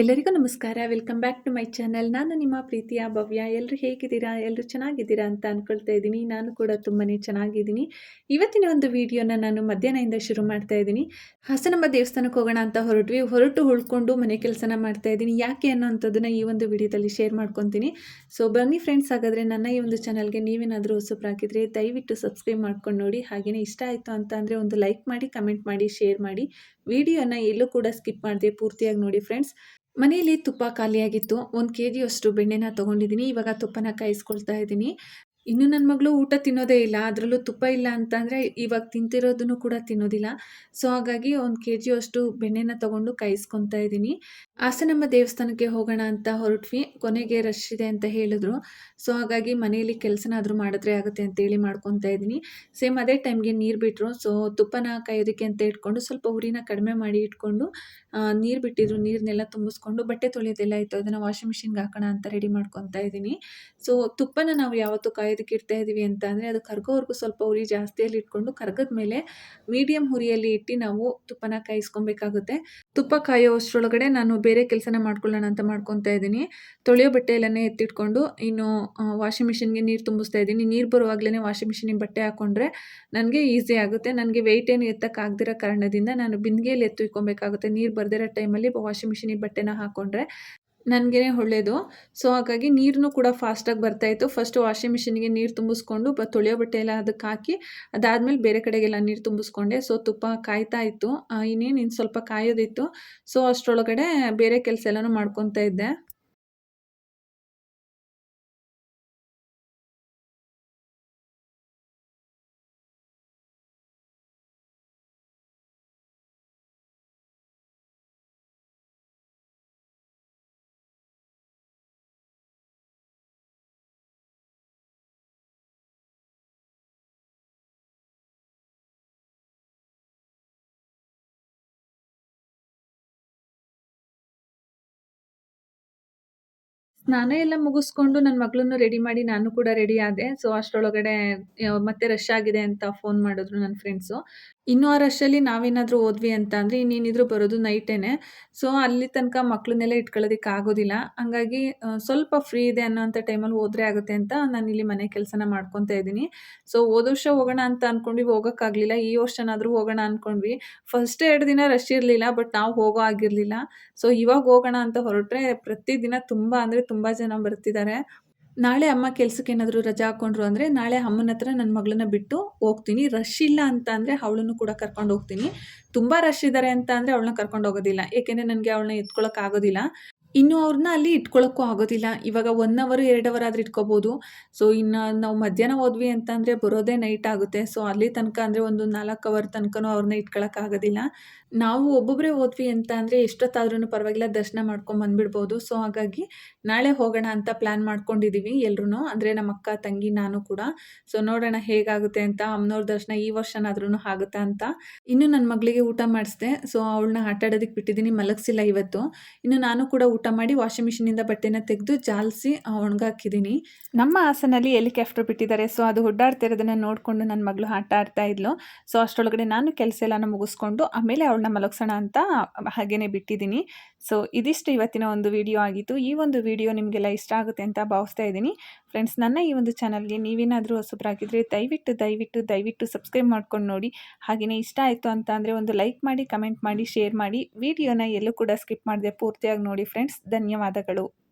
ಎಲ್ಲರಿಗೂ ನಮಸ್ಕಾರ. Welcome back to my channel ನಾನು ನಿಮ್ಮ ಪ್ರೀತಿಯ ಭವ್ಯ. ಎಲ್ಲರೂ ಹೇಗಿದ್ದೀರಾ? ಎಲ್ಲರೂ ಚೆನ್ನಾಗಿದ್ದೀರಾ ಅಂತ ಅಂದ್ಕೊಳ್ತಾ ಇದ್ದೀನಿ. ನಾನು ಕೂಡ ತುಂಬಾ ಚೆನ್ನಾಗಿದ್ದೀನಿ. ಇವತ್ತಿನ ಒಂದು ವಿಡಿಯೋನ ನಾನು ಮಧ್ಯಾಹ್ನದಿಂದ ಶುರು ಮಾಡ್ತಾ ಇದ್ದೀನಿ. ಹಾಸನಮ್ಮ ದೇವಸ್ಥಾನಕ್ಕೆ ಹೋಗೋಣ ಅಂತ ಹೊರಟ್ವಿ. ಹೊರಟು ಉಳ್ಕೊಂಡು ಮನೆ ಕೆಲಸನ ಮಾಡ್ತಾ ಇದ್ದೀನಿ. ಯಾಕೆ ಅನ್ನೋಂಥದ್ದನ್ನು ಈ ಒಂದು ವಿಡಿಯೋದಲ್ಲಿ ಶೇರ್ ಮಾಡ್ಕೊತೀನಿ. ಸೊ ಬನ್ನಿ ಫ್ರೆಂಡ್ಸ್ ಹಾಗಾದರೆ ನನ್ನ ಈ ಒಂದು ಚಾನಲ್ಗೆ ನೀವೇನಾದರೂ ಹೊಸಬ್ರಾಗಿದ್ರೆ ದಯವಿಟ್ಟು ಸಬ್ಸ್ಕ್ರೈಬ್ ಮಾಡ್ಕೊಂಡು ನೋಡಿ. ಹಾಗೆಯೇ ಇಷ್ಟ ಆಯಿತು ಅಂತ ಒಂದು ಲೈಕ್ ಮಾಡಿ ಕಮೆಂಟ್ ಮಾಡಿ ಶೇರ್ ಮಾಡಿ. ವಿಡಿಯೋನ ಎಲ್ಲೂ ಕೂಡ ಸ್ಕಿಪ್ ಮಾಡಿದೆ ಪೂರ್ತಿಯಾಗಿ ನೋಡಿ ಫ್ರೆಂಡ್ಸ್. ಮನೆಯಲ್ಲಿ ತುಪ್ಪ ಖಾಲಿಯಾಗಿತ್ತು. ಒಂದು ಕೆ ಜಿಯಷ್ಟು ಬೆಣ್ಣೆನ ತೊಗೊಂಡಿದ್ದೀನಿ. ಇವಾಗ ತುಪ್ಪನ ಕಾಯಿಸ್ಕೊಳ್ತಾ ಇದ್ದೀನಿ. ಇನ್ನು ನನ್ನ ಮಗಳು ಊಟ ತಿನ್ನೋದೇ ಇಲ್ಲ, ಅದರಲ್ಲೂ ತುಪ್ಪ ಇಲ್ಲ ಅಂತಂದರೆ ಇವಾಗ ತಿಂತಿರೋದನ್ನು ಕೂಡ ತಿನ್ನೋದಿಲ್ಲ. ಸೊ ಹಾಗಾಗಿ ಒಂದು ಕೆ ಜಿಯಷ್ಟು ಬೆಣ್ಣೆನ ತೊಗೊಂಡು ಕಾಯಿಸ್ಕೊತಾ ಇದ್ದೀನಿ. ಹಾಸನಮ್ಮ ದೇವಸ್ಥಾನಕ್ಕೆ ಹೋಗೋಣ ಅಂತ ಹೊರಟ್ವಿ, ಕೊನೆಗೆ ರಶ್ ಇದೆ ಅಂತ ಹೇಳಿದ್ರು. ಸೊ ಹಾಗಾಗಿ ಮನೆಯಲ್ಲಿ ಕೆಲಸನಾದರೂ ಮಾಡಿದ್ರೆ ಆಗುತ್ತೆ ಅಂತೇಳಿ ಮಾಡ್ಕೊತಾ ಇದ್ದೀನಿ. ಸೇಮ್ ಅದೇ ಟೈಮ್ಗೆ ನೀರು ಬಿಟ್ಟರು ಸೊ ತುಪ್ಪನ ಕಾಯೋದಕ್ಕೆ ಅಂತ ಇಟ್ಕೊಂಡು ಸ್ವಲ್ಪ ಉರಿನ ಕಡಿಮೆ ಮಾಡಿ ಇಟ್ಕೊಂಡು ನೀರು ಬಿಟ್ಟಿದ್ರು. ನೀರನ್ನೆಲ್ಲ ತುಂಬಿಸ್ಕೊಂಡು ಬಟ್ಟೆ ತೊಳೆಯೋದೆಲ್ಲ ಇತ್ತು ಅದನ್ನು ವಾಷಿಂಗ್ ಮಿಷಿನ್ಗೆ ಹಾಕೋಣ ಅಂತ ರೆಡಿ ಮಾಡ್ಕೊತಾ ಇದ್ದೀನಿ. ಸೊ ತುಪ್ಪನ ನಾವು ಯಾವತ್ತೂ ಕಾಯೋದಕ್ಕೆ ಇಡ್ತಾ ಇದ್ದೀವಿ ಅಂತ ಅಂದರೆ ಅದು ಕರ್ಗೋವರೆಗೂ ಸ್ವಲ್ಪ ಉರಿ ಜಾಸ್ತಿಯಲ್ಲಿ ಇಟ್ಕೊಂಡು ಕರ್ಗದ ಮೇಲೆ ಮೀಡಿಯಂ ಹುರಿಯಲ್ಲಿ ಇಟ್ಟು ನಾವು ತುಪ್ಪನ ಕಾಯಿಸ್ಕೊಬೇಕಾಗುತ್ತೆ. ತುಪ್ಪ ಕಾಯೋ ಅಷ್ಟರೊಳಗಡೆ ನಾನು ಬೇರೆ ಕೆಲಸನ ಮಾಡ್ಕೊಳ್ಳೋಣ ಅಂತ ಮಾಡ್ಕೊತಾ ಇದ್ದೀನಿ. ತೊಳೆಯೋ ಬಟ್ಟೆಯಲ್ಲೇ ಎತ್ತಿಟ್ಕೊಂಡು ಇನ್ನು ವಾಷಿಂಗ್ ಮಿಷಿನ್ಗೆ ನೀರು ತುಂಬಿಸ್ತಾ ಇದ್ದೀನಿ. ನೀರು ಬರುವಾಗಲೇ ವಾಷಿಂಗ್ ಮಿಷಿನಿಗೆ ಬಟ್ಟೆ ಹಾಕ್ಕೊಂಡ್ರೆ ನನಗೆ ಈಸಿ ಆಗುತ್ತೆ. ನನಗೆ ವೆಯ್ಟ್ ಏನು ಎತ್ತಕ್ಕಾಗದಿರೋ ಕಾರಣದಿಂದ ನಾನು ಬಿಂದಿಗೆಯಲ್ಲಿ ಎತ್ತು ಇಕ್ಕೊಬೇಕಾಗುತ್ತೆ ನೀರು ಬರ್ದಿರೋ ಟೈಮಲ್ಲಿ ವಾಷಿಂಗ್ ಮಿಷಿನಿಗೆ ಬಟ್ಟೆನ ಹಾಕ್ಕೊಂಡ್ರೆ ನನಗೇ ಒಳ್ಳೆಯದು ಸೊ ಹಾಗಾಗಿ ನೀರನ್ನು ಕೂಡ ಫಾಸ್ಟಾಗಿ ಬರ್ತಾಯಿತ್ತು ಫಸ್ಟು ವಾಷಿಂಗ್ ಮಿಷಿನಿಗೆ ನೀರು ತುಂಬಿಸ್ಕೊಂಡು ಬ ತೊಳೆಯೋ ಬಟ್ಟೆ ಎಲ್ಲ ಅದಕ್ಕೆ ಹಾಕಿ, ಅದಾದಮೇಲೆ ಬೇರೆ ಕಡೆಗೆಲ್ಲ ನೀರು ತುಂಬಿಸ್ಕೊಂಡೆ. ಸೊ ತುಪ್ಪ ಕಾಯ್ತಾ ಇತ್ತು. ಇನ್ನೇನು ಇನ್ನು ಸ್ವಲ್ಪ ಕಾಯೋದಿತ್ತು. ಸೊ ಅಷ್ಟರೊಳಗಡೆ ಬೇರೆ ಕೆಲಸ ಎಲ್ಲನೂ ಮಾಡ್ಕೊತಾ ಇದ್ದೆ. ಸ್ನಾನ ಎಲ್ಲ ಮುಗಿಸ್ಕೊಂಡು ನನ್ನ ಮಗಳನ್ನು ರೆಡಿ ಮಾಡಿ ನಾನು ಕೂಡ ರೆಡಿ ಆದೆ. ಸೊ ಅಷ್ಟರೊಳಗಡೆ ಮತ್ತೆ ರಶ್ ಆಗಿದೆ ಅಂತ ಫೋನ್ ಮಾಡಿದ್ರು ನನ್ನ ಫ್ರೆಂಡ್ಸು ಇನ್ನೂ ಆ ರಶಲ್ಲಿ ನಾವೇನಾದರೂ ಓದ್ವಿ ಅಂತ ಅಂದರೆ ಇನ್ನೇನಿದ್ರು ಬರೋದು ನೈಟೇನೆ ಸೊ ಅಲ್ಲಿ ತನಕ ಮಕ್ಕಳನ್ನೆಲ್ಲ ಇಟ್ಕೊಳ್ಳೋದಕ್ಕೆ ಆಗೋದಿಲ್ಲ. ಹಂಗಾಗಿ ಸ್ವಲ್ಪ ಫ್ರೀ ಇದೆ ಅನ್ನೋಂಥ ಟೈಮಲ್ಲಿ ಹೋದ್ರೆ ಆಗುತ್ತೆ ಅಂತ ನಾನು ಇಲ್ಲಿ ಮನೆ ಕೆಲಸನ ಮಾಡ್ಕೊತಾ ಇದ್ದೀನಿ. ಸೊ ಹೋದ ವರ್ಷ ಹೋಗೋಣ ಅಂತ ಅಂದ್ಕೊಂಡ್ವಿ ಹೋಗೋಕ್ಕಾಗಲಿಲ್ಲ ಈ ವರ್ಷನಾದರೂ ಹೋಗೋಣ ಅಂದ್ಕೊಂಡ್ವಿ ಫಸ್ಟ್ ಎರಡು ದಿನ ರಶ್ ಇರಲಿಲ್ಲ ಬಟ್ ನಾವು ಹೋಗೋ ಆಗಿರಲಿಲ್ಲ ಸೊ ಇವಾಗ ಹೋಗೋಣ ಅಂತ ಹೊರಟ್ರೆ ಪ್ರತಿದಿನ ತುಂಬ ಅಂದರೆ ತುಂಬ ಜನ ಬರ್ತಿದ್ದಾರೆ ನಾಳೆ ಅಮ್ಮ ಕೆಲ್ಸಕ್ಕೆ ಏನಾದರೂ ರಜಾ ಹಾಕ್ಕೊಂಡ್ರು ಅಂದರೆ ನಾಳೆ ಅಮ್ಮನ ಹತ್ರ ನನ್ನ ಮಗಳನ್ನ ಬಿಟ್ಟು ಹೋಗ್ತೀನಿ. ರಶ್ ಇಲ್ಲ ಅಂತ ಅಂದರೆ ಅವಳನ್ನು ಕೂಡ ಕರ್ಕೊಂಡು ಹೋಗ್ತೀನಿ. ತುಂಬ ರಶ್ ಇದ್ದಾರೆ ಅಂತ ಅಂದರೆ ಅವಳನ್ನ ಕರ್ಕೊಂಡು ಹೋಗೋದಿಲ್ಲ. ಏಕೆಂದರೆ ನನಗೆ ಅವಳನ್ನ ಎತ್ಕೊಳ್ಳೋಕೆ ಆಗೋದಿಲ್ಲ. ಇನ್ನು ಅವ್ರನ್ನ ಅಲ್ಲಿ ಇಟ್ಕೊಳ್ಳೋಕ್ಕೂ ಆಗೋದಿಲ್ಲ. ಇವಾಗ ಒನ್ ಅವರು ಎರಡು ಅವರ್ ಆದ್ರೆ ಇಟ್ಕೋಬೋದು. ಸೊ ಇನ್ನು ನಾವು ಮಧ್ಯಾಹ್ನ ಹೋದ್ವಿ ಅಂತಂದರೆ ಬರೋದೇ ನೈಟ್ ಆಗುತ್ತೆ. ಸೊ ಅಲ್ಲಿ ತನಕ ಅಂದರೆ ಒಂದು ನಾಲ್ಕು ಅವರ್ ತನಕನೂ ಅವ್ರನ್ನ ಇಟ್ಕೊಳ್ಳೋಕ್ಕಾಗೋದಿಲ್ಲ ನಾವು ಒಬ್ಬೊಬ್ಬರೇ ಹೋದ್ವಿ ಅಂತ ಅಂದರೆ ಎಷ್ಟೊತ್ತಾದ್ರೂ ಪರವಾಗಿಲ್ಲ, ದರ್ಶನ ಮಾಡ್ಕೊಂಡು ಬಂದುಬಿಡ್ಬೋದು. ಸೊ ಹಾಗಾಗಿ ನಾಳೆ ಹೋಗೋಣ ಅಂತ ಪ್ಲ್ಯಾನ್ ಮಾಡ್ಕೊಂಡಿದ್ದೀವಿ ಎಲ್ಲರೂ ಅಂದರೆ ನಮ್ಮ ಅಕ್ಕ, ತಂಗಿ, ನಾನು ಕೂಡ. ಸೊ ನೋಡೋಣ ಹೇಗಾಗುತ್ತೆ ಅಂತ, ಅಮ್ಮನವ್ರ ದರ್ಶನ ಈ ವರ್ಷನಾದ್ರೂ ಆಗುತ್ತಾ ಅಂತ. ಇನ್ನು ನನ್ನ ಮಗಳಿಗೆ ಊಟ ಮಾಡಿಸಿದೆ. ಸೊ ಅವಳನ್ನ ಆಟ ಆಡೋದಕ್ಕೆ ಬಿಟ್ಟಿದ್ದೀನಿ, ಮಲಗಿಸಿಲ್ಲ ಇವತ್ತು. ಇನ್ನು ನಾನು ಕೂಡ ಊಟ ಮಾಡಿ ವಾಷಿಂಗ್ ಮಿಷಿನಿಂದ ಬಟ್ಟೆನ ತೆಗೆದು ಜಾಲಿಸಿ ಒಣಗಾಕಿದ್ದೀನಿ ನಮ್ಮ ಹಾಸನಲ್ಲಿ ಹೆಲಿಕಾಪ್ಟರ್ ಬಿಟ್ಟಿದ್ದಾರೆ. ಸೊ ಅದು ಓಡಾಡ್ತಿರೋದನ್ನು ನೋಡಿಕೊಂಡು ನನ್ನ ಮಗಳು ಆಟ ಆಡ್ತಾ ಇದ್ಲು. ಸೊ ಅಷ್ಟರೊಳಗಡೆ ನಾನು ಕೆಲಸ ಎಲ್ಲನ ಮುಗಿಸ್ಕೊಂಡು ಆಮೇಲೆ ಅವಳನ್ನ ಮಲಗ್ಸೋಣ ಅಂತ ಹಾಗೇನೆ ಬಿಟ್ಟಿದ್ದೀನಿ ಸೊ ಇದಿಷ್ಟು ಇವತ್ತಿನ ಒಂದು ವಿಡಿಯೋ ಆಗಿತ್ತು. ಈ ಒಂದು ವಿಡಿಯೋ ನಿಮಗೆಲ್ಲ ಇಷ್ಟ ಆಗುತ್ತೆ ಅಂತ ಭಾವಿಸ್ತಾ ಇದ್ದೀನಿ. ಫ್ರೆಂಡ್ಸ್ ನನ್ನ ಈ ಒಂದು ಚಾನಲ್ಗೆ ನೀವೇನಾದರೂ ಹೊಸಬ್ರಾಗಿದ್ದರೆ ದಯವಿಟ್ಟು ದಯವಿಟ್ಟು ದಯವಿಟ್ಟು ಸಬ್ಸ್ಕ್ರೈಬ್ ಮಾಡ್ಕೊಂಡು ನೋಡಿ. ಹಾಗೆಯೇ ಇಷ್ಟ ಆಯಿತು ಅಂತ ಅಂದರೆ ಒಂದು ಲೈಕ್ ಮಾಡಿ ಕಮೆಂಟ್ ಮಾಡಿ ಶೇರ್ ಮಾಡಿ. ವಿಡಿಯೋನ ಎಲ್ಲೂ ಕೂಡ ಸ್ಕಿಪ್ ಮಾಡಿದೆ ಪೂರ್ತಿಯಾಗಿ ನೋಡಿ ಫ್ರೆಂಡ್ಸ್ ಧನ್ಯವಾದಗಳು.